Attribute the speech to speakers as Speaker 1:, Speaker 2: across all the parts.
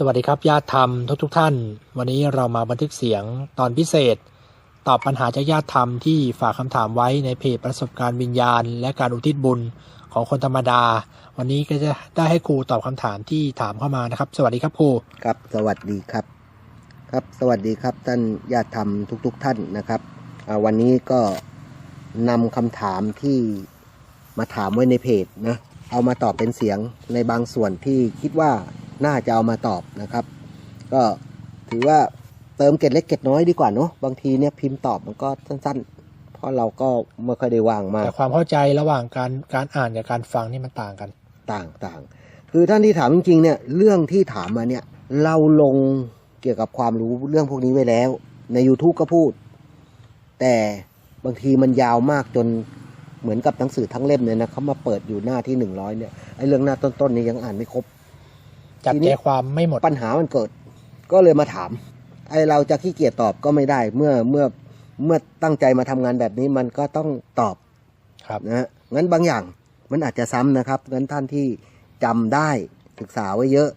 Speaker 1: สวัสดีครับญาติธรรมทุกทุกๆท่าน วันนี้เรามาบันทึกเสียงตอนพิเศษ ตอบปัญหาจากญาติธรรมที่ฝากคำถามไว้ในเพจประสบการณ์วิญญาณ และการอุทิศบุญของคนธรรมดา วันนี้ก็จะได้ให้ครูตอบคำถามที่ถามเข้ามานะครับ สวัสดีครับครู
Speaker 2: ครับ สวัสดีครับ ครับ สวัสดีครับท่านญาติธรรมทุกๆท่านนะครับวันนี้ก็นำคำถามที่มาถามไว้ในเพจนะเอามาตอบเป็นเสียงในบางส่วนที่คิดว่า น่าจะเอามาตอบนะครับ ก็ถือว่าเติมเกร็ดเล็กเกร็ดน้อยดีกว่าเนาะบางทีเนี่ยพิมพ์ตอบมันก็สั้นๆ เพราะเราก็ไม่ค่อยได้ว่างมาก
Speaker 1: แต่ความเข้าใจระหว่างการการอ่านกับการฟังนี่มันต่างกัน
Speaker 2: ต่างต่างคือท่านที่ถามจริงๆเนี่ยเรื่องที่ถามมาเนี่ยเราลงเกี่ยวกับความรู้เรื่องพวกนี้ไว้แล้ว ใน YouTube ก็พูด แต่บางทีมันยาวมากจนเหมือนกับหนังสือทั้งเล่มเนี่ยนะเขามาเปิดอยู่หน้าที่หนึ่งร้อยเนี่ยไอ้เรื่องหน้าต้นๆนี่ยังอ่านไม่ครบ
Speaker 1: จับ
Speaker 2: ทีนี้
Speaker 1: ใจความไม่หมด
Speaker 2: ปัญหามันเกิด ก็เลยมาถาม ไอ้เราจะขี้เกียจตอบก็ไม่ได้ เมื่อเมื่อเมื่อตั้งใจมาทำงานแบบนี้มันก็ต้องตอบ
Speaker 1: ครับ
Speaker 2: นะฮะงั้นบางอย่างมันอาจจะซ้ำนะครับงั้นท่านที่จำได้ศึกษาไว้เยอะ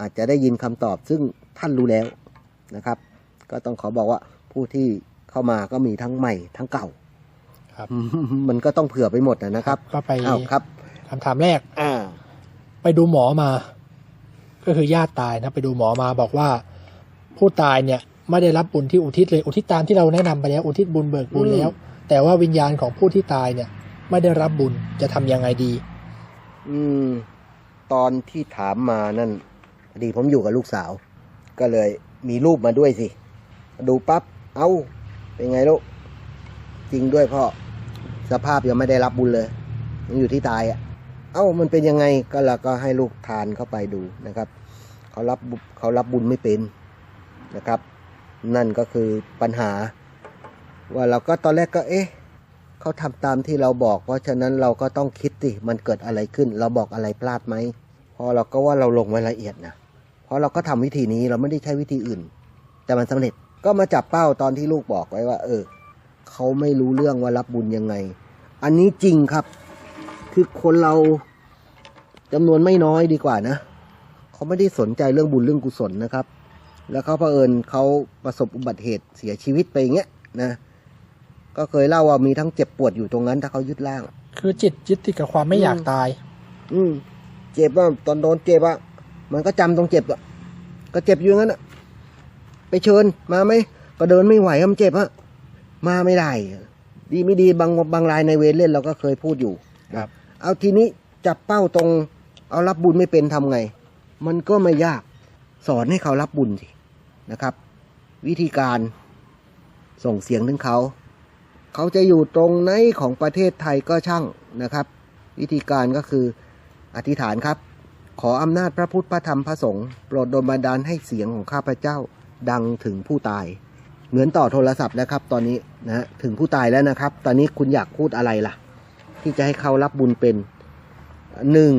Speaker 2: อาจจะได้ยินคำตอบ ซึ่งท่านรู้แล้วนะครับ ก็ต้องขอบอกว่าผู้ที่เข้ามาก็มีทั้งใหม่ทั้งเก่า
Speaker 1: ครับ
Speaker 2: มันก็ต้องเผื่อไปหมดนะนะครับ
Speaker 1: ก็ไป
Speaker 2: อ้าวครับ
Speaker 1: คำถามแรก
Speaker 2: อ่า
Speaker 1: ไปดูหมอมา ก็คือญาติตายนะไปดูหมอมาบอกว่า ผู้ตายเนี่ยไม่ได้รับบุญที่อุทิศเลยอุทิศตามที่เราแนะนำไปแล้วอุทิศบุญเบิกบุญแล้ว แต่ว่าวิญญาณของผู้ที่ตายเนี่ย ไม่ได้รับบุญจะทำยังไงดี
Speaker 2: อืม ตอนที่ถามมานั่นพอดีผมอยู่กับลูกสาว ก็เลยมีรูปมาด้วยสิ ดูปั๊บเอ้า เป็นไงลูกจริงด้วยพ่อสภาพยังไม่ได้รับบุญเลยยังอยู่ที่ตายอะ่ะ เอ้ามันเป็นยังไงก็เราก็ให้ลูกทานเข้าไปดูนะครับ เขารับบุเขารับบุญไม่เป็นนะครับ นั่นก็คือปัญหา ว่าเราก็ตอนแรกก็เอ๊ะเขาทำตามที่เราบอก เพราะฉะนั้นเราก็ต้องคิดสิมันเกิดอะไรขึ้น เราบอกอะไรพลาดไหมพอเราก็ว่าเราลงไว้ละเอียดนะเพราะเราก็ทำวิธีนี้เราไม่ได้ใช้วิธีอื่น แต่มันสำเร็จก็มาจับเป้าตอนที่ลูกบอกไว้ว่า เออเขาไม่รู้เรื่องว่ารับบุญยังไง อันนี้จริงครับ คือคนเราจำนวนไม่น้อยดีกว่านะ เขาไม่ได้สนใจเรื่องบุญเรื่องกุศลนะครับ แล้วเขาเผอิญเขาประสบอุบัติเหตุเสียชีวิตไปอย่างเงี้ยนะก็เคยเล่าว่ามีทั้งเจ็บปวดอยู่ตรงนั้นถ้าเขายึดร่าง
Speaker 1: คือจิตยึดติดกับความไม่อยาก
Speaker 2: อืม
Speaker 1: ตาย
Speaker 2: อืม เจ็บว่าตอนโดนเจ็บอะมันก็จำตรงเจ็บอะก็เจ็บอยู่งั้นอะไปเชิญมาไหมก็เดินไม่ไหวอะมันเจ็บอะมาไม่ได้อะดีไม่ดีบางบางรายในเวรเล่นเราก็เคยพูดอยู่
Speaker 1: ครับ
Speaker 2: เอาทีนี้จับเป้าตรง เอารับบุญไม่เป็นทำไง มันก็ไม่ยากสอนให้เขารับบุญสินะครับ วิธีการส่งเสียงถึงเขา เขาจะอยู่ตรงไหนของประเทศไทยก็ช่างนะครับ วิธีการก็คืออธิษฐานครับ ขออำนาจพระพุทธพระธรรมพระสงฆ์โปรดดลบันดาลให้เสียงของข้าพเจ้าดังถึงผู้ตาย เหมือนต่อโทรศัพท์นะครับ ตอนนี้นะถึงผู้ตายแล้วนะครับ ตอนนี้คุณอยากพูดอะไรล่ะ ที่จะให้เขารับบุญเป็นหนึ่ง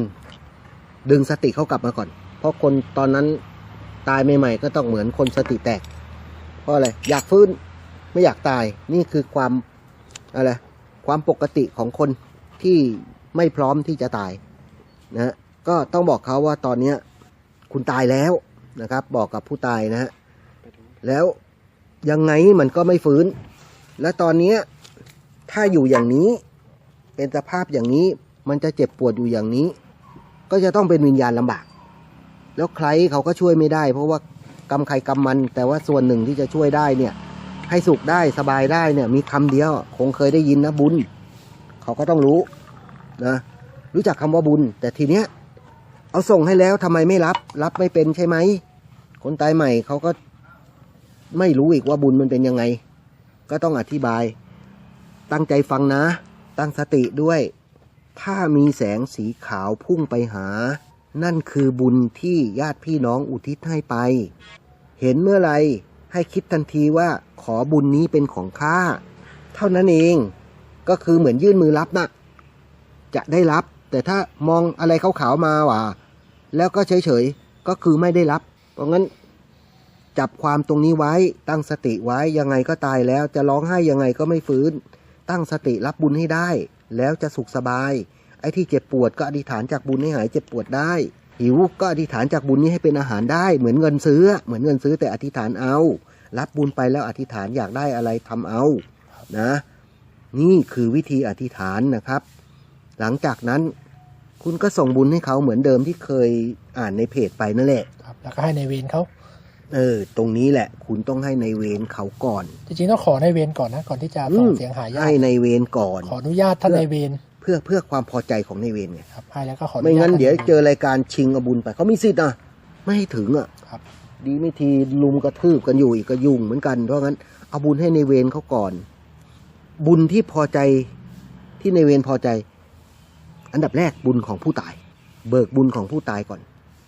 Speaker 2: ดึงสติเขากลับมาก่อน เพราะคนตอนนั้นตายใหม่ๆก็ต้องเหมือนคนสติแตก เพราะอะไร อยากฟื้นไม่อยากตาย นี่คือความอะไร ความปกติของคนที่ไม่พร้อมที่จะตายนะ ก็ต้องบอกเขาว่าตอนนี้คุณตายแล้วนะครับ บอกกับผู้ตายนะฮะ แล้วยังไงมันก็ไม่ฟื้น และตอนนี้ถ้าอยู่อย่างนี้ เป็นสภาพอย่างนี้ มันจะเจ็บปวดอยู่อย่างนี้ ก็จะต้องเป็นวิญญาณลำบาก แล้วใครเขาก็ช่วยไม่ได้ เพราะว่ากรรมใครกรรมมัน แต่ว่าส่วนหนึ่งที่จะช่วยได้เนี่ย ให้สุขได้สบายได้เนี่ย มีคำเดียว คงเคยได้ยินนะบุญ เขาก็ต้องรู้นะรู้จักคำว่าบุญ แต่ทีเนี้ยเอาส่งให้แล้วทำไมไม่รับ รับไม่เป็นใช่ไหมคนตายใหม่เขาก็ไม่รู้อีกว่าบุญมันเป็นยังไง ก็ต้องอธิบาย ตั้งใจฟังนะ ตั้งสติด้วย ถ้ามีแสงสีขาวพุ่งไปหา นั่นคือบุญที่ญาติพี่น้องอุทิศให้ไป เห็นเมื่อไรให้คิดทันทีว่าขอบุญนี้เป็นของข้า เท่านั้นเองก็คือเหมือนยื่นมือรับนะจะได้รับ แต่ถ้ามองอะไรขาวๆมาว่าแล้วก็เฉยๆ ก็คือไม่ได้รับ เพราะงั้น จับความตรงนี้ไว้ตั้งสติไว้ยังไงก็ตายแล้ว จะร้องไห้ยังไงก็ไม่ฟื้น ตั้งสติรับบุญให้ได้ แล้วจะสุขสบาย ไอ้ที่เจ็บปวดก็อธิษฐานจากบุญให้หายเจ็บปวดได้ หิวก็อธิษฐานจากบุญนี้ให้เป็นอาหารได้ เหมือนเงินซื้อ เหมือนเงินซื้อแต่อธิษฐานเอา รับบุญไปแล้วอธิษฐานอยากได้อะไรทำเอา นะ นี่คือวิธีอธิษฐานนะครับ หลังจากนั้นคุณก็ส่งบุญให้เขาเหมือนเดิมที่เคยอ่านในเพจไปนั่นแหละ
Speaker 1: ครับ แล้วก็ให้ในเวรเขา
Speaker 2: เออ ตรงนี้แหละ คุณต้องให้ในเวรเขาก่อน
Speaker 1: จริงๆต้องขอในเวรก่อนนะ ก่อนที่จะส่งเสียงหาญา
Speaker 2: ให้
Speaker 1: ติ
Speaker 2: ในเวรก่อน
Speaker 1: ขออนุญาตท่านในเวร
Speaker 2: เพื่อเพื่อความพอใจของในเวรไง
Speaker 1: ครับให้แล้วก็ขออญาต
Speaker 2: ไม่งั้น
Speaker 1: ท่า
Speaker 2: เดี๋ยว
Speaker 1: ใวร
Speaker 2: เจอรายการชิงเอาบุญไปเขามีสิทธิ์นะไม่ให้ถึงอะ
Speaker 1: ครับ
Speaker 2: ดีไม่ทีลุมกระทืบกันอยู่อีกก็ยุ่งเหมือนกันเพราะงั้นเอาบุญให้ในเวรเขาก่อน บุญที่พอใจที่ในเวรพอใจ อันดับแรกบุญของผู้ตาย เบิกบุญของผู้ตายก่อน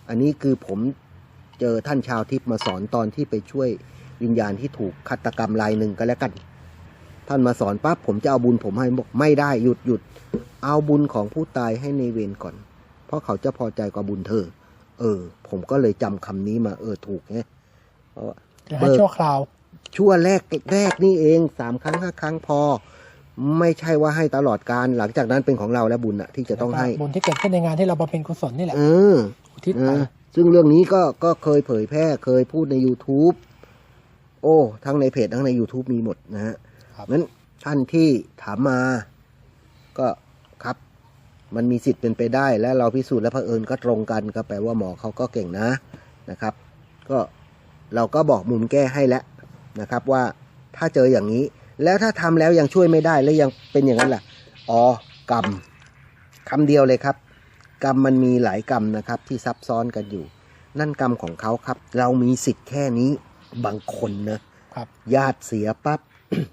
Speaker 2: อันนี้คือผมเจอท่านชาวทิพย์มาสอนตอนที่ไปช่วยวิญญาณที่ถูกฆาตกรรมรายหนึ่งก็แล้วกัน ท่านมาสอนปั๊บผมจะเอาบุญผมให้บอกไม่ได้หยุดหยุดเอาบุญของผู้ตายให้ในเวรก่อน เพราะเขาจะพอใจกว่าบุญเธอ เออ ผมก็เลยจำคำนี้มาเออถูกไงเพราะว่า
Speaker 1: คือให้ชั่วคราว
Speaker 2: ชั่วแรกแรกนี่เองสามครั้งห้าครั้งพอ ไม่ใช่ว่าให้ตลอดการหลังจากนั้นเป็นของเราแล้วบุญอะที่จะต้องให้
Speaker 1: บุญที่เกิดขึ้นในงานที่เราบำเพ็ญกุศลนี่แหละ
Speaker 2: เออ
Speaker 1: อุทิศไป
Speaker 2: นะซึ่งเรื่องนี้ก็ก็เคยเผยแพร่เคยพูดใน YouTube โอ้ ทั้งในเพจทั้งใน YouTube มีหมดนะฮะ
Speaker 1: ครับ
Speaker 2: นั้นท่านที่ถามมาก็ครับ มันมีสิทธิ์เป็นไปได้ และเราพิสูจน์และเผอิญก็ตรงกันก็แปลว่าหมอเขาก็เก่งนะนะครับ ก็เราก็บอกมุมแก้ให้แล้วนะครับว่าถ้าเจออย่างนี้ แล้วถ้าทำแล้วยังช่วยไม่ได้แล้วยังเป็นอย่างนั้นล่ะอ๋อกรรมคำเดียวเลยครับ กรรมมันมีหลายกรรมนะครับ ที่ซับซ้อนกันอยู่ นั่นกรรมของเขาครับ เรามีสิทธิ์แค่นี้บางคนนะครับ ญาติเสียปั๊บ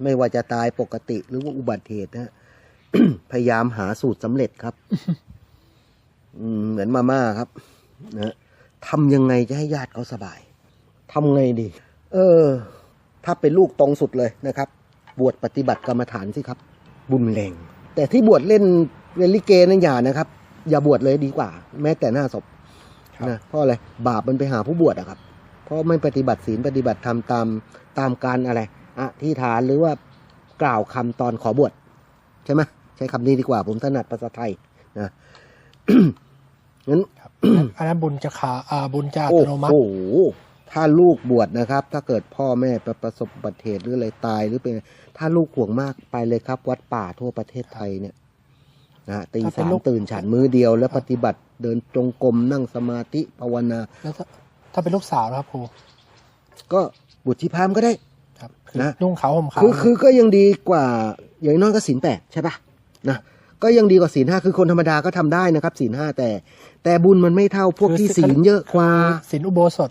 Speaker 2: ไม่ว่าจะตายปกติหรือว่าอุบัติเหตุนะพยายามหาสูตรสำเร็จครับอืมเหมือนมาม่าครับนะทำยังไงจะให้ญาติเขาสบายทำไงดี เออ ถ้าเป็นลูกตรงสุดเลยนะครับ บวชปฏิบัติกรรมฐานสิครับ บุญแรง แต่ที่บวชเล่นเล่นลิเกนั่นอย่านะครับ อย่าบวชเลยดีกว่า แม้แต่หน้าศพ
Speaker 1: ครับ
Speaker 2: นะเพราะอะไรบาปมันไปหาผู้บวชอะครับ เพราะไม่ปฏิบัติศีลปฏิบัติธรรมตามตามการอะไร อธิษฐานหรือว่ากล่าวคำตอนขอบวชใช่ไหมใช้คำนี้ดีกว่า ผมถนัดภาษาไทยนะงั้น
Speaker 1: ครับอันนั้นบุญจะขาอ่าบุญจะอั
Speaker 2: โอ้
Speaker 1: ตโนมัติ
Speaker 2: โหถ้าลูกบวชนะครับ ถ้าเกิดพ่อแม่ประประสบอุบัติเหตุหรืออะไรตายหรือเป็น ถ้าลูกห่วงมากไปเลยครับ วัดป่าทั่วประเทศไทยเนี่ยนะฮะตีสามตื่นฉันมื้อเดียว แล้วปฏิบัติเดินจงกรมนั่งสมาธิภาวนา
Speaker 1: แล้วถ้าถ้าเป็นลูกสาวนะครับครู
Speaker 2: ก็บวชชีพราหมณ์ก็ได้
Speaker 1: ครับคือ
Speaker 2: นะ
Speaker 1: นุ่งขาวห่มขาว
Speaker 2: คือคือก็ยังดีกว่า อย่างน้อยก็ศีลแปดใช่ปะนะก็ยังดีกว่าศีลห้าคือคนธรรมดาก็ทำได้นะครับศีลห้าแต่ แต่บุญมันไม่เท่าพวกที่ศีลเยอะกว่า
Speaker 1: ศีลอุโบสถ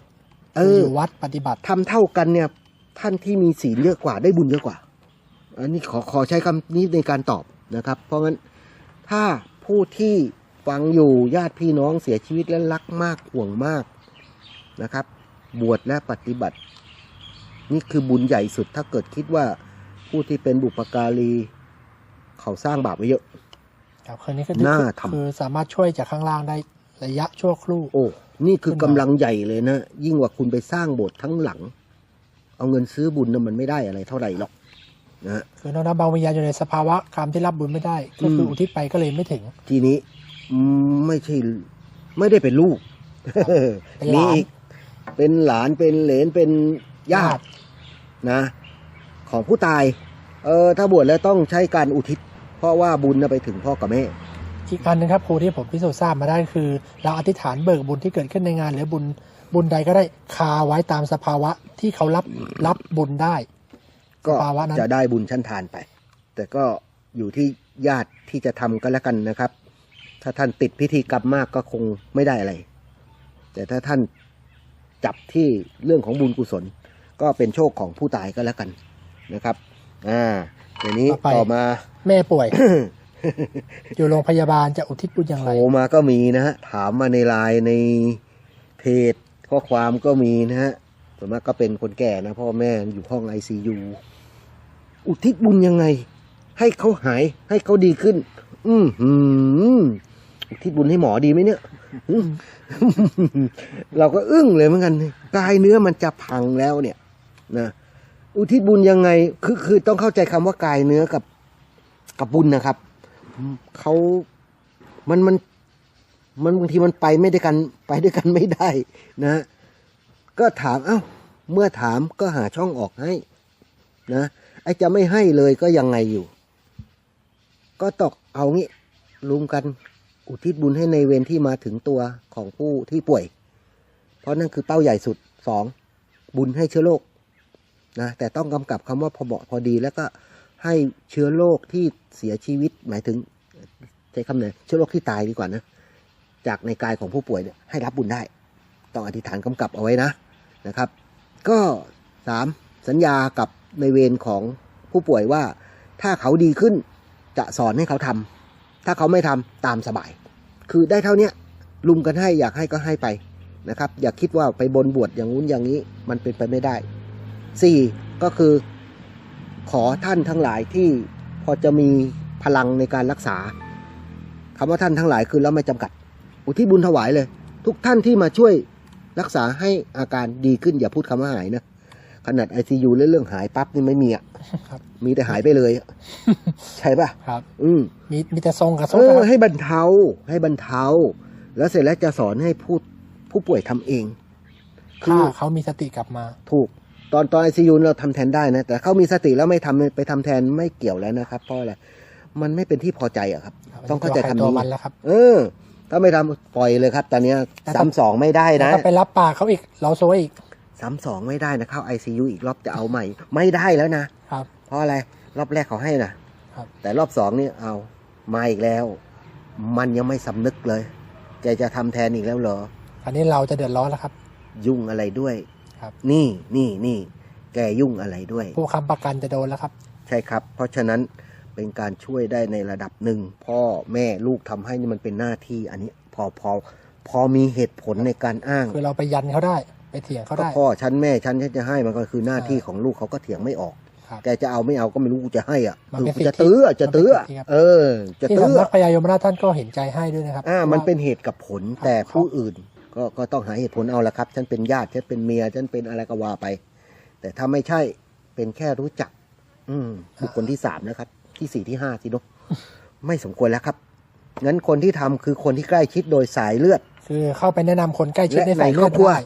Speaker 2: เออ
Speaker 1: ยู่วัดปฏิบัติ
Speaker 2: ทำเท่ากันเนี่ยท่านที่มีศีลเยอะกว่าได้บุญเยอะกว่า อันนี้ขอขอใช้คำนี้ในการตอบนะครับ เพราะงั้นถ้าผู้ที่ฟังอยู่ญาติพี่น้องเสียชีวิตและรักมากห่วงมากนะครับ บวชและปฏิบัติ นี่คือบุญใหญ่สุดถ้าเกิดคิดว่าผู้ที่เป็นบุปการี เขาสร้างบาปไว้เยอะ
Speaker 1: ครับคืนนี้คือ
Speaker 2: น่าทำ
Speaker 1: คือสามารถช่วยจากข้างล่างได้ระยะชั่วครู่
Speaker 2: โอ้ นี่คือ
Speaker 1: ขึ้
Speaker 2: กำ
Speaker 1: นมา
Speaker 2: ลังใหญ่เลยนะ ยิ่งกว่าคุณไปสร้างโบสถ์ทั้งหลัง เอาเงินซื้อบุญนะมันไม่ได้อะไรเท่าไหร่หรอกนะฮะ
Speaker 1: คือนอกนั้นบางวิญญาณอยู่ในสภาวะกรรมที่รับบุญไม่ได้ ก็คือ
Speaker 2: ม
Speaker 1: อุทิศไปก็เลยไม่ถึง
Speaker 2: ทีนี้อืมไม่ใช่ไม่ได้เป็นลูก
Speaker 1: เป็นหลาน
Speaker 2: มีอีกเป็นหลานเป็นเหลนเป็นญาติ นะของผู้ตาย เออถ้าบวชแล้วต้องใช้การอุทิศ เพราะว่าบุญน่ะไปถึงพ่อกับแม่
Speaker 1: อีกอันหนึงครับครูที่ผมพิสูจน์ทราบมาได้คือ เราอธิษฐานเบิกบุญที่เกิดขึ้นในงาน หรือบุญบุญใดก็ได้คาไว้ตามสภาวะที่เขารับรับบุญได้
Speaker 2: ก็
Speaker 1: สภาวะนั้น
Speaker 2: จะได้บุญชั้นทานไป แต่ก็อยู่ที่ญาติที่จะทำก็แล้วกันนะครับ ถ้าท่านติดพิธีกรรมมากก็คงไม่ได้อะไร แต่ถ้าท่านจับที่เรื่องของบุญกุศล ก็เป็นโชคของผู้ตายก็แล้วกันนะครับ อ่าเดี๋ยวนี้
Speaker 1: ต่อไป
Speaker 2: ต่อมา
Speaker 1: แม่ป่วย อยู่โรงพยาบาลจะอุทิศบุญอย่าง
Speaker 2: โท
Speaker 1: ไร
Speaker 2: รมาก็มีนะฮะถามมาในไลน์ในเพจข้อความก็มีนะฮะส่วนมากก็เป็นคนแก่นะพ่อแม่อยู่ห้องไอซียูอุทิศบุญยังไง ให้เขาหายให้เขาดีขึ้น อืมหืมอุทิศบุญให้หมอดีไหมเนี่ยอืมเราก็อึ้งเลยเหมือนกันกายเนื้อมันจะพังแล้วเนี่ย นะอุทิศบุญยังไงคือคือต้องเข้าใจคำว่ากายเนื้อกับกับบุญนะครับเขามันมันมันบางทีมันไปไม่ได้กันไปด้วยกันไม่ได้นะ ก็ถามเอ้าเมื่อถามก็หาช่องออกให้ นะไอ้จะไม่ให้เลยก็ยังไงอยู่ ก็ตอกเอางี้รุมกันอุทิศบุญให้ในเวรที่มาถึงตัวของผู้ที่ป่วย เพราะนั่นคือเป้าใหญ่สุดสองบุญให้เชื้อโรค นะแต่ต้องกำกับคำว่าพอเหมาะพอดี แล้วก็ให้เชื้อโรคที่เสียชีวิตหมายถึงใช้คำไหนเชื้อโรคที่ตายดีกว่านะจากในกายของผู้ป่วยเนี่ยให้รับบุญได้ ต้องอธิษฐานกำกับเอาไว้นะนะครับ ก็สามสัญญากับในเวรของผู้ป่วยว่าถ้าเขาดีขึ้นจะสอนให้เขาทำถ้าเขาไม่ทำตามสบาย คือได้เท่าเนี้ลุมกันให้อยากให้ก็ให้ไปนะครับ อย่าคิดว่าไปบนบวชอย่างงู้นอย่างนี้มันเป็นไปไม่ได้ สี่ก็คือขอท่านทั้งหลายที่พอจะมีพลังในการรักษาคำว่าท่านทั้งหลายคือเราไม่จำกัด อุทิศบุญถวายเลย ทุกท่านที่มาช่วยรักษาให้อาการดีขึ้นอย่าพูดคำว่าหายนะขนาดไอซียูเรื่องหายปั๊บนี่ไม่มีอะ
Speaker 1: ครับ
Speaker 2: มีแต่หายไปเลยอะใช่ป่ะ
Speaker 1: ครับ
Speaker 2: อืม
Speaker 1: มีมีแต่ทรงกับทร
Speaker 2: เองอ
Speaker 1: นะครับ
Speaker 2: ให้บรรเทาให้บรรเทา แล้วเสร็จแล้วจะสอนให้ผู้ผู้ป่วยทำเอง คื
Speaker 1: ถ้า
Speaker 2: อ
Speaker 1: เขามีสติกลับมา
Speaker 2: ถูก ตอนตอนไอซียูเราทำแทนได้นะ แต่เขามีสติแล้วไม่ทำไปทำแทนไม่เกี่ยวแล้วนะครับเพราะอะไรมันไม่เป็นที่พอใจอะครับ ต้องเข้าใจ
Speaker 1: ตัวใคร
Speaker 2: คำ
Speaker 1: ตัว
Speaker 2: นี้
Speaker 1: มันแล้วครับ
Speaker 2: เออถ้าไม่ทำปล่อยเลยครับ ตอนเนี้ย
Speaker 1: แต่ถ้า
Speaker 2: ซ้ำสองไม่ได้
Speaker 1: แล้ว
Speaker 2: นะ
Speaker 1: ก็ไปรับปากเขาอีกเราซวยอีก
Speaker 2: ซ้ำสองไม่ได้นะเข้าไอซียูอีกรอบจะเอาใหม่ ไม่ได้แล้วนะ
Speaker 1: ครับ
Speaker 2: เพราะอะไรรอบแรกเขาให้นะครับแต่รอบสองนี่เอามาอีกแล้ว มันยังไม่สำนึกเลยแกจะทำแทนอีกแล้วเหรอ
Speaker 1: อันนี้เราจะเดือดร้อนแล้วครับ
Speaker 2: ยุ่งอะไรด้วย
Speaker 1: ครับ
Speaker 2: นี่นี่นี่แกยุ่งอะไรด้วย
Speaker 1: ผู้ค้ำประกันจะโดนแล้วครับ
Speaker 2: ใช่ครับ เพราะฉะนั้นเป็นการช่วยได้ในระดับหนึ่ง พ่อแม่ลูกทำให้นี่มันเป็นหน้าที่ อันนี้พอพอพอมีเหตุผลในการอ้าง
Speaker 1: คือเราไปยันเขาได้ ไปเถียงเขา
Speaker 2: ก็
Speaker 1: ได้
Speaker 2: พ่อฉันแม่ฉันฉันจะให้มันก็คือหน้าที่
Speaker 1: ใช่
Speaker 2: ของลูกเขาก็เถียงไม่ออก
Speaker 1: ครับ
Speaker 2: แกจะเอาไม่เอาก็ไม่รู้กูจะให้อะ
Speaker 1: มัน
Speaker 2: เออ
Speaker 1: เป็น
Speaker 2: กู
Speaker 1: สิทธิ
Speaker 2: จะตื้อจะตื้อ
Speaker 1: มันเป็นสิทธิครับ
Speaker 2: เออ จะ
Speaker 1: ที่
Speaker 2: ตื้อ
Speaker 1: สำนักพญายมราชท่านก็เห็นใจให้ด้วยนะครับ
Speaker 2: อ่า มัน
Speaker 1: ว่า
Speaker 2: เป็นเหตุกับผล
Speaker 1: ครับ
Speaker 2: แต่ผู้อื่น ก็ก็ต้องหาเหตุผลเอาละครับ ฉันเป็นญาติฉันเป็นเมียฉันเป็นอะไรก็ว่าไป แต่ถ้าไม่ใช่เป็นแค่รู้จัก อืมบุคคลที่สามนะครับ ที่สี่ที่ห้าสิเนอะไม่สมควรแล้วครับงั้นคนที่ทำคือคนที่ใกล้ชิดโดยสายเลือด
Speaker 1: คือเข้าไปแนะนำคนใกล้ชิด
Speaker 2: และ
Speaker 1: ในสาย
Speaker 2: ใน
Speaker 1: เลื
Speaker 2: คร
Speaker 1: อ
Speaker 2: อ
Speaker 1: ด
Speaker 2: บครัว
Speaker 1: ได้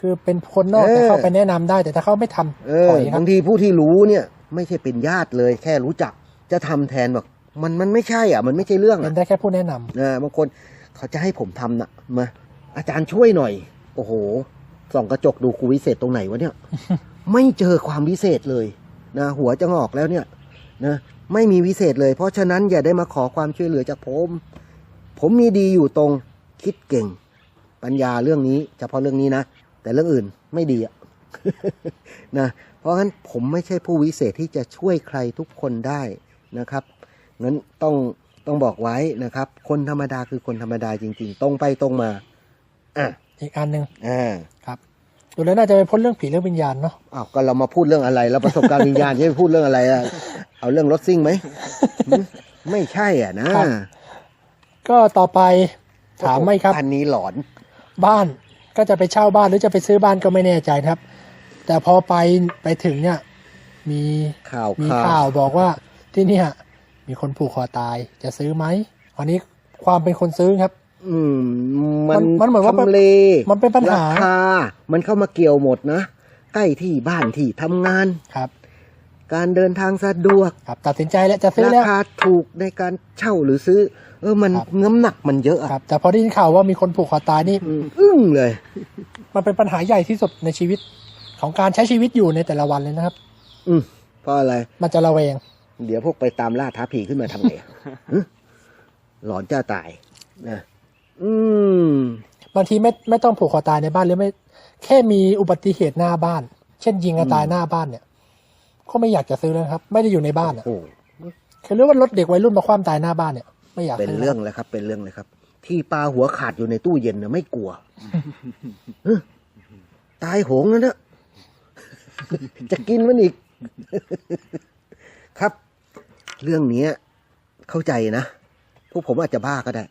Speaker 1: คือเป็นคนนอก
Speaker 2: เออ
Speaker 1: แต่เข้าไปแนะนำได้ แต่ถ้าเขาไม่ทำ
Speaker 2: เอ
Speaker 1: ถ
Speaker 2: อ
Speaker 1: อยครับ
Speaker 2: บางทีผู้ที่รู้เนี่ย ไม่ใช่เป็นญาติเลย แค่รู้จักจะทำแทนบอกมันมันไม่ใช่อะ มันไม่ใช่เรื่อง
Speaker 1: เป็
Speaker 2: อะ
Speaker 1: นได้แค่ผู้แนะนำ
Speaker 2: นะบางคนเขาจะให้ผมทำนะมา อาจารย์ช่วยหน่อย โอ้โหส่องกระจกดูครูวิเศษตรงไหนวะเนี่ย ไม่เจอความวิเศษเลยนะหัวจะงอกแล้วเนี่ยนะไม่มีวิเศษเลย เพราะฉะนั้นอย่าได้มาขอความช่วยเหลือจากผม ผมมีดีอยู่ตรงคิดเก่ง ปัญญาเรื่องนี้เฉพาะเรื่องนี้นะ แต่เรื่องอื่นไม่ดีอะนะเพราะงั้นผมไม่ใช่ผู้วิเศษที่จะช่วยใครทุกคนได้นะครับงั้นต้องต้องบอกไว้นะครับ คนธรรมดาคือคนธรรมดาจริง ๆ ตรงไปตรงมา อะ
Speaker 1: อีกอันหนึ่ง
Speaker 2: อ่า
Speaker 1: ครับดูแล้วน่าจะไปพ้นเรื่องผีเรื่องวิญญาณเนาะ
Speaker 2: อ้าวก็เรามาพูดเรื่องอะไรแล้วประสบการณ์วิญญาณจะไปพูดเรื่องอะไรอะเอาเรื่องรถซิ่งไหมหืมไม่ใช่อะนะ
Speaker 1: ก็ต่อไปถามไหมครับ
Speaker 2: อันนี้หลอน
Speaker 1: บ้านก็จะไปเช่าบ้านหรือจะไปซื้อบ้านก็ไม่แน่ใจนะครับ แต่พอไปไปถึงเนี่ย มี
Speaker 2: ข่าว
Speaker 1: มี
Speaker 2: ข่า
Speaker 1: ข่าว
Speaker 2: ว
Speaker 1: บอกว่าที่เนี่ยมีคนผูกคอตายจะซื้อไหมอันนี้ความเป็นคนซื้อครับ
Speaker 2: อืมมัน
Speaker 1: มันเหมือนว่า
Speaker 2: ทำเล
Speaker 1: มันเป็นปัญหา
Speaker 2: ราคามันเข้ามาเกี่ยวหมดนะ ใกล้ที่บ้านที่ทำงาน
Speaker 1: ครับ
Speaker 2: การเดินทางสะดวก
Speaker 1: ครับ ตัดสินใจแล้วจะซื้อ
Speaker 2: รา
Speaker 1: แล้ว
Speaker 2: คาถูกในการเช่าหรือซื้อ เออมัน
Speaker 1: ครับ
Speaker 2: น้ำหนักมันเยอะอะ
Speaker 1: ครับ แต่พอได้ยินข่าวว่ามีคนผูกคอตายนี่
Speaker 2: อืมอึ้งเลย
Speaker 1: มันเป็นปัญหาใหญ่ที่สุดในชีวิตของการใช้ชีวิตอยู่ในแต่ละวันเลยนะครับ
Speaker 2: อืมเพราะอะไร
Speaker 1: มันจะระแวง
Speaker 2: เดี๋ยวพวกไปตามล่าท้าผีขึ้นมาทำไงหึหลอนจะตายนะ อืม
Speaker 1: บางทีไม่ไม่ต้องผูกคอตายในบ้านหรือไม่ แค่มีอุบัติเหตุหน้าบ้าน เช่นยิงกันตายหน้าบ้านเนี่ย ก็ไม่อยากจะซื้อแล้วนะครับ ไม่ได้อยู่ในบ้านอะ
Speaker 2: โอ้
Speaker 1: คือเรื่องว่ารถเด็กวัยรุ่นมาคว่ำตายหน้าบ้านเนี่ย ไม่อยาก
Speaker 2: เป็น
Speaker 1: ซื้อ
Speaker 2: เรื่องแล้วครับ เป็นเรื่องเลยครับ ที่ปลาหัวขาดอยู่ในตู้เย็นนะไม่กลัวหึตายโหงแล้วเนี่ยจะกินมันอีก ครับ เรื่องเนี้ยเข้าใจนะพวกผมอาจจะบ้าก็ได้นะ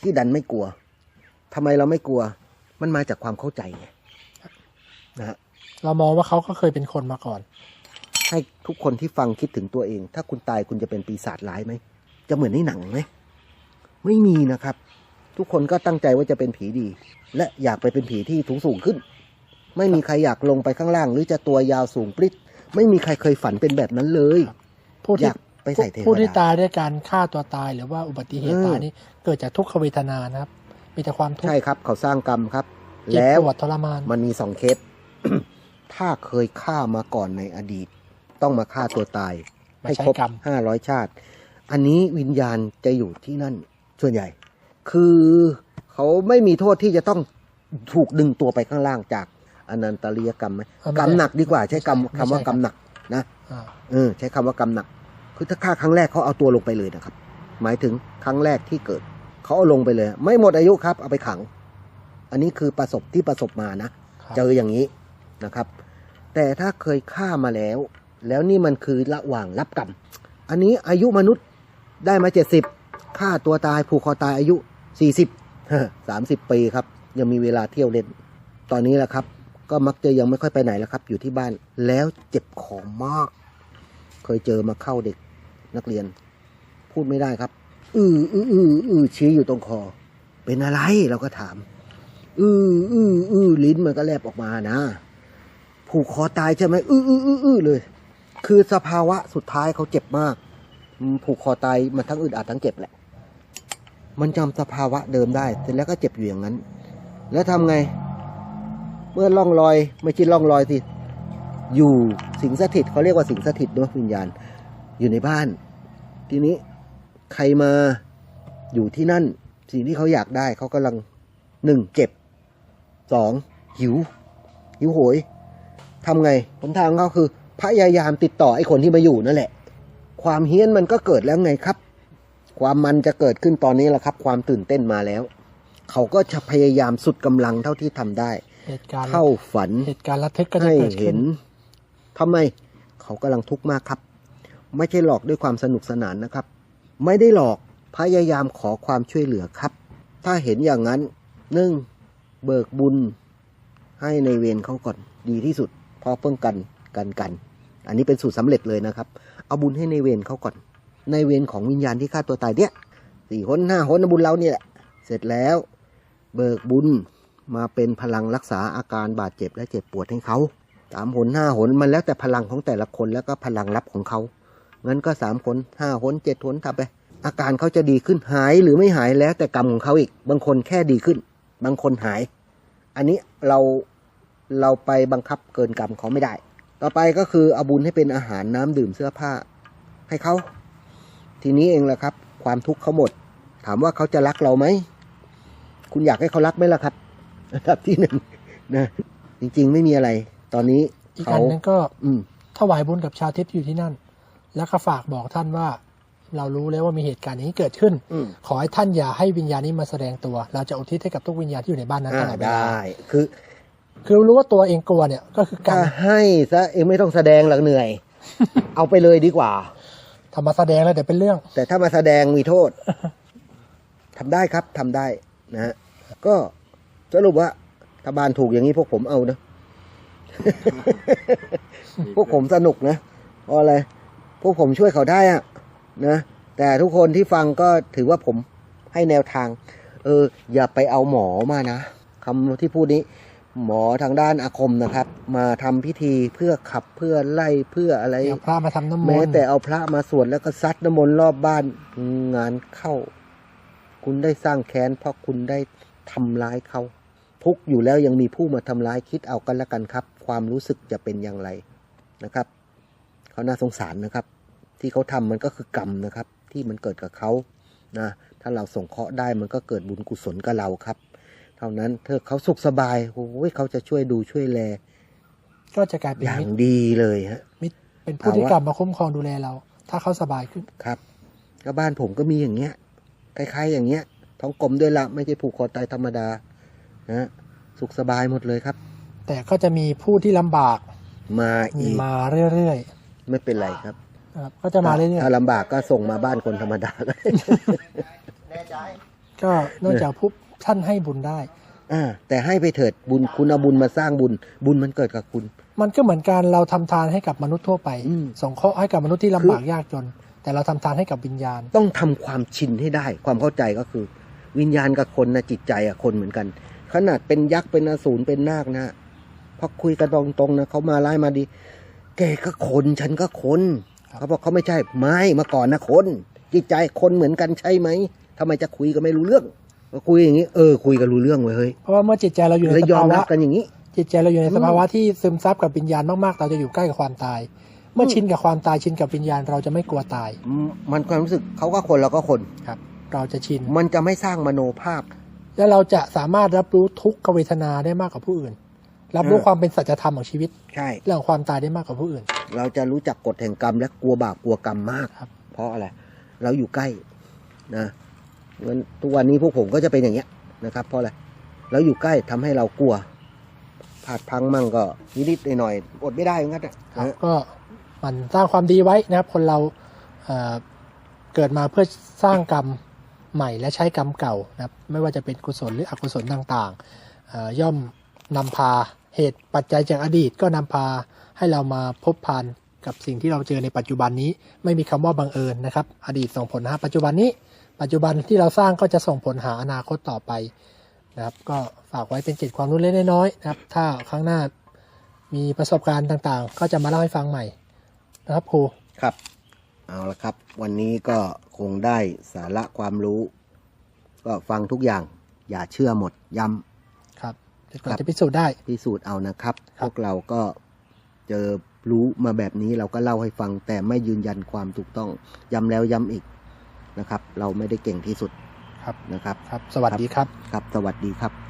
Speaker 2: ที่ดันไม่กลัวทำไมเราไม่กลัว มันมาจากความเข้าใจไงนะฮะ
Speaker 1: เรามองว่าเขาก็เคยเป็นคนมาก่อน
Speaker 2: ให้ทุกคนที่ฟังคิดถึงตัวเอง ถ้าคุณตายคุณจะเป็นปีศาจร้ายไหมจะเหมือนในหนังไหมไม่มีนะครับ ทุกคนก็ตั้งใจว่าจะเป็นผีดี และอยากไปเป็นผีที่สูงสูงขึ้น ไม่มีใครอยากลงไปข้างล่าง หรือจะตัวยาวสูงปริ๊ดไม่มีใครเคยฝันเป็นแบบนั้นเลย
Speaker 1: ผู้
Speaker 2: อ
Speaker 1: ที่
Speaker 2: ยาก ไปใส่เทว
Speaker 1: ผู้ที่
Speaker 2: ดา
Speaker 1: ตายด้วยการฆ่าตัวตายหรือว่าอุบัติเหตุ
Speaker 2: เออ
Speaker 1: ตายนี่เกิดจากทุกขเวทนานะครับ มีแต่ความทุก
Speaker 2: ใช่
Speaker 1: ข์
Speaker 2: ครับ เขาสร้างกรรมครับ
Speaker 1: เจ็บ
Speaker 2: แล้ว
Speaker 1: ปวดทรมาน
Speaker 2: มันมีสองเคสถ้าเคยฆ่ามาก่อนในอดีต ต้องมาฆ่าตัวตาย
Speaker 1: มา
Speaker 2: ให้
Speaker 1: ใช้
Speaker 2: ครบ
Speaker 1: กรรม
Speaker 2: ห้าร้อยชาติ อันนี้วิญญาณจะอยู่ที่นั่นส่วนใหญ่ คือเขาไม่มีโทษที่จะต้องถูกดึงตัวไปข้างล่างจากอนันตริยกรรมไหม
Speaker 1: เออไม่
Speaker 2: กรรมหนักดีกว่าใช้กรรม
Speaker 1: ไม่ใช่
Speaker 2: คำว่า
Speaker 1: ครับ
Speaker 2: กรรมหนักนะ
Speaker 1: อ่า
Speaker 2: เออใช้คำว่ากรรมหนัก คือถ้าฆ่าครั้งแรกเขาเอาตัวลงไปเลยนะครับ หมายถึงครั้งแรกที่เกิดเขาเอาลงไปเลย ไม่หมดอายุครับเอาไปขัง อันนี้คือประสบที่ประสบมานะ
Speaker 1: ครับ
Speaker 2: เจออย่างนี้นะครับ แต่ถ้าเคยฆ่ามาแล้ว แล้วนี่มันคือระหว่างรับกรรมอันนี้อายุมนุษย์ได้มาเจ็ดสิบฆ่าตัวตายผูกคอตายอายุสี่สิบสามสิบปีครับ ยังมีเวลาเที่ยวเล่น ตอนนี้แหละครับ ก็มักจะยังไม่ค่อยไปไหนแล้วครับ อยู่ที่บ้านแล้วเจ็บคอมาก เคยเจอมาเข้าเด็ก นักเรียน พูดไม่ได้ครับ อืออืออืออือชี้อยู่ตรงคอ เป็นอะไรเราก็ถาม อืออืออือลิ้นมันก็แลบออกมานะ ผูกคอตายใช่ไหมอืออืออืออือเลย คือสภาวะสุดท้ายเขาเจ็บมาก ผูกคอตายมันทั้งอึดอัดทั้งเจ็บแหละ มันจำสภาวะเดิมได้เสร็จแล้วก็เจ็บอยู่อย่างนั้น แล้วทำไง เมื่อล่องลอย ไม่ใช่ล่องลอยสิอยู่สิงสถิตเขาเรียกว่าสิงสถิตเนอะวิญญาณอยู่ในบ้าน ทีนี้ใครมาอยู่ที่นั่น สิ่งที่เขาอยากได้เขากำลังหนึ่งเจ็บสองหิว หิวโหยทำไงผลทางเขาคือพยายามติดต่อไอ้คนที่มาอยู่นั่นแหละ ความเฮี้ยนมันก็เกิดแล้วไงครับ ความมันจะเกิดขึ้นตอนนี้แหละครับ ความตื่นเต้นมาแล้ว เขาก็จะพยายามสุดกำลังเท่าที่ทำได้
Speaker 1: เหตุการณ์
Speaker 2: เข้าฝัน
Speaker 1: เหตุการณ์ระทึกก็จะ
Speaker 2: ให้
Speaker 1: เกิด
Speaker 2: เห็
Speaker 1: ขึ้น
Speaker 2: นทำไม เขากำลังทุกข์มากครับ ไม่ใช่หลอกด้วยความสนุกสนานนะครับ ไม่ได้หลอกพยายามขอความช่วยเหลือครับ ถ้าเห็นอย่างนั้นหนึ่งเบิกบุญ ให้ในเวรเขาก่อนดีที่สุดเพราะเพิ่งกันกันกัน อันนี้เป็นสูตรสำเร็จเลยนะครับ เอาบุญให้ในเวรเขาก่อน ในเวรของวิญญาณที่ฆ่าตัวตายเนี่ยสี่หนห้าหนบุญเราเนี่ยแหละเสร็จแล้ว เบิกบุญมาเป็นพลังรักษาอาการบาดเจ็บและเจ็บปวดให้เขาสามหนห้าหนมันแล้วแต่พลังของแต่ละคนแล้วก็พลังลับของเขา งั้นก็สามหนห้าหนเจ็ดหนทำไป อาการเขาจะดีขึ้นหายหรือไม่หายแล้วแต่กรรมของเขาอีก บางคนแค่ดีขึ้น บางคนหาย อันนี้เราเราไปบังคับเกินกรรมเขาไม่ได้ ต่อไปก็คือเอาบุญให้เป็นอาหารน้ำดื่มเสื้อผ้า ให้เขา ทีนี้เองแหละครับ ความทุกข์เขาหมด ถามว่าเขาจะรักเราไหม คุณอยากให้เขารักไหมล่ะครับอันดับที่หนึ่งนะจริงๆไม่มีอะไร ตอนนี้
Speaker 1: อีก
Speaker 2: เขา
Speaker 1: อันนึงก็
Speaker 2: อืม
Speaker 1: ถวายบุญกับชาวทิศอยู่ที่นั่น แล้วก็ฝากบอกท่านว่า เรารู้แล้วว่ามีเหตุการณ์อย่างนี้เกิดขึ้น
Speaker 2: อืม
Speaker 1: ขอให้ท่านอย่าให้วิญญาณนี้มาแสดงตัว เราจะอุทิศให้กับทุกวิญญาณที่อยู่ในบ้านนั้นต
Speaker 2: อ่า
Speaker 1: ลอดเว
Speaker 2: ได
Speaker 1: ลา้
Speaker 2: คือ
Speaker 1: คือรู้ว่าตัวเองกลัวเนี่ย ก็คือการ
Speaker 2: ถ้าให้ซะเองไม่ต้องแสดงหรอกเหนื่อย เอาไปเลยดีกว่า
Speaker 1: ทำมาแสดงแล้วเดี๋ยวเป็นเรื่อง
Speaker 2: แต่ถ้ามาแสดงมีโทษทำได้ครับทำได้นะฮะก็สรุปว่าถ้าบานถูกอย่างนี้พวกผมเอานะพวกผมสนุกนะเพราะอะไร พวกผมช่วยเขาได้อะนะแต่ทุกคนที่ฟังก็ถือว่าผมให้แนวทาง เออ อย่าไปเอาหมอมานะคำที่พูดนี้ หมอทางด้านอาคมนะครับ มาทำพิธีเพื่อขับเพื่อไล่เพื่ออะไร
Speaker 1: เอาพระมาทำน้ำม
Speaker 2: แม้
Speaker 1: นต์
Speaker 2: แต่เอาพระมาสวดแล้วก็ซัดน้ำมนต์รอบบ้านงานเข้า คุณได้สร้างแค้นเพราะคุณได้ทำร้ายเขาทุกข์อยู่แล้วยังมีผู้มาทำร้ายคิดเอากันละกันครับ ความรู้สึกจะเป็นอย่างไรนะครับ เขาน่าสงสารนะครับ ที่เขาทำมันก็คือกรรมนะครับ ที่มันเกิดกับเขานะถ้าเราส่งเคราะห์ได้มันก็เกิดบุญกุศลกับเราครับ เท่านั้นเธอเขาสุขสบายโอ้ยเขาจะช่วยดูช่วยแล
Speaker 1: ก็จะกลายเป็น
Speaker 2: อย่าง
Speaker 1: มิตร
Speaker 2: ดีเลยฮะ
Speaker 1: มิตรเป็นผู้ที่
Speaker 2: เอาวะ
Speaker 1: กลับมาคุ้มครองดูแลเรา ถ้าเขาสบายขึ้น
Speaker 2: ครับก็บ้านผมก็มีอย่างเงี้ยคล้ายๆอย่างเงี้ย ท้องกลมด้วยละไม่ใช่ผูกคอตายธรรมดานะสุขสบายหมดเลยครับ
Speaker 1: แต่ก็จะมีผู้ที่ลำบาก
Speaker 2: มาอีก
Speaker 1: มาเรื่อย
Speaker 2: ไม่เป็นไรครับ
Speaker 1: ๆนะครับ ก็จะมาเรื่อย
Speaker 2: ถ้าลำบากก็ส่งมาบ้านคนธรรมดาก็ได้
Speaker 1: ๆก็นอกจากผู้ท่านให้บุญได้
Speaker 2: อ่าแต่ให้ไปเถิดบุญคุณเอาบุญมาสร้างบุญ บุญมันเกิดกับคุณ
Speaker 1: มันก็เหมือนการเราทำทานให้กับมนุษย์ทั่วไป
Speaker 2: อืม
Speaker 1: สงเคราะห์ให้กับมนุษย์ที่ลำบากยากจน แต่เราทำทานให้กับวิญญาณ
Speaker 2: ต้องทำความชินให้ได้ ความเข้าใจก็คือ วิญญาณกับคนนะจิตใจอะคนเหมือนกัน ขนาดเป็นยักษ์เป็นอสูรเป็นนาคนะพอคุยกันตรงๆนะเขามาไล่มาดี แกก็คนฉันก็คน
Speaker 1: ครับ
Speaker 2: เขาบอกเขาไม่ใช่ไม่เมื่อก่อนนะคน จิตใจคนเหมือนกันใช่ไหมทำไมจะคุยกันไม่รู้เรื่องก็คุยอย่างนี้เออคุยกันรู้เรื่องเว้ยเฮ้ย
Speaker 1: เพราะว่าเมื่อจิตใจเราอยู่ใน
Speaker 2: แล้ว
Speaker 1: ส
Speaker 2: ยอ
Speaker 1: ภาม
Speaker 2: รั
Speaker 1: วะ
Speaker 2: บกันอย่างนี้
Speaker 1: จิตใจเราอยู่ใน
Speaker 2: อืม
Speaker 1: สภาวะที่ซึมซับกับวิญญาณมากๆ เราจะอยู่ใกล้กับความตาย เมื่อชินกับความตายชินกับวิญญาณเราจะไม่กลัวตาย
Speaker 2: อืมมันความรู้สึกเขาก็คนเราก็คน
Speaker 1: ครับ เราจะชิน
Speaker 2: มันจะไม่สร้างมโนภาพ
Speaker 1: และเราจะสามารถรับรู้ทุกขเวทนาได้มากกว่าผู้อื่น รับรู้
Speaker 2: เออ
Speaker 1: ความเป็นสัจธรรมของชีวิต
Speaker 2: ใช่
Speaker 1: เรื่องของความตายได้มากกว่าผู้อื่น
Speaker 2: เราจะรู้จักกฎแห่งกรรมและกลัวบาปกลัวกรรมมาก
Speaker 1: ครับ
Speaker 2: เพราะอะไรเราอยู่ใกล้นะงั้นทุกวันนี้พวกผมก็จะเป็นอย่างเงี้ยนะครับ เพราะอะไรเราอยู่ใกล้ทำให้เรากลัวพลาดพลังมั่งก็นิดๆหน่อยๆอดไม่ได้เหมือนกันอะ
Speaker 1: ครับ
Speaker 2: นะ
Speaker 1: ก็มันสร้างความดีไว้นะครับ คนเราเอ่อเกิดมาเพื่อสร้างกรรมใหม่และใช้กรรมเก่านะครับ ไม่ว่าจะเป็นกุศลหรืออกุศลต่างๆเอ่อย่อม นำพาเหตุปัจจัยจากอดีตก็นำพาให้เรามาพบผ่านกับสิ่งที่เราเจอในปัจจุบันนี้ ไม่มีคำว่าบังเอิญนะครับ อดีตส่งผลหาปัจจุบันนี้ ปัจจุบันที่เราสร้างก็จะส่งผลหาอนาคตต่อไปนะครับ ก็ฝากไว้เป็นเจ็ดความรู้เล็กน้อยนะครับ ถ้าครั้งหน้ามีประสบการณ์ต่างๆ ก็จะมาเล่าให้ฟังใหม่นะครับครู
Speaker 2: ครับ เอาละครับ วันนี้ก็คงได้สาระความรู้ ก็ฟังทุกอย่าง อย่าเชื่อหมดย้ำ
Speaker 1: ครับจนกว่า
Speaker 2: ครับ
Speaker 1: จะพิสูจน์ได้
Speaker 2: พิสูจน์เอานะครับ
Speaker 1: ครั
Speaker 2: พ
Speaker 1: บ
Speaker 2: วกเราก็เจอรู้มาแบบนี้เราก็เล่าให้ฟัง แต่ไม่ยืนยันความถูกต้องย้ำแล้วย้ำอีกนะครับ เราไม่ได้เก่งที่สุด
Speaker 1: ครับ
Speaker 2: นะครับ
Speaker 1: ครับ สวัสดีครับ
Speaker 2: ครับ สวัสดีครับ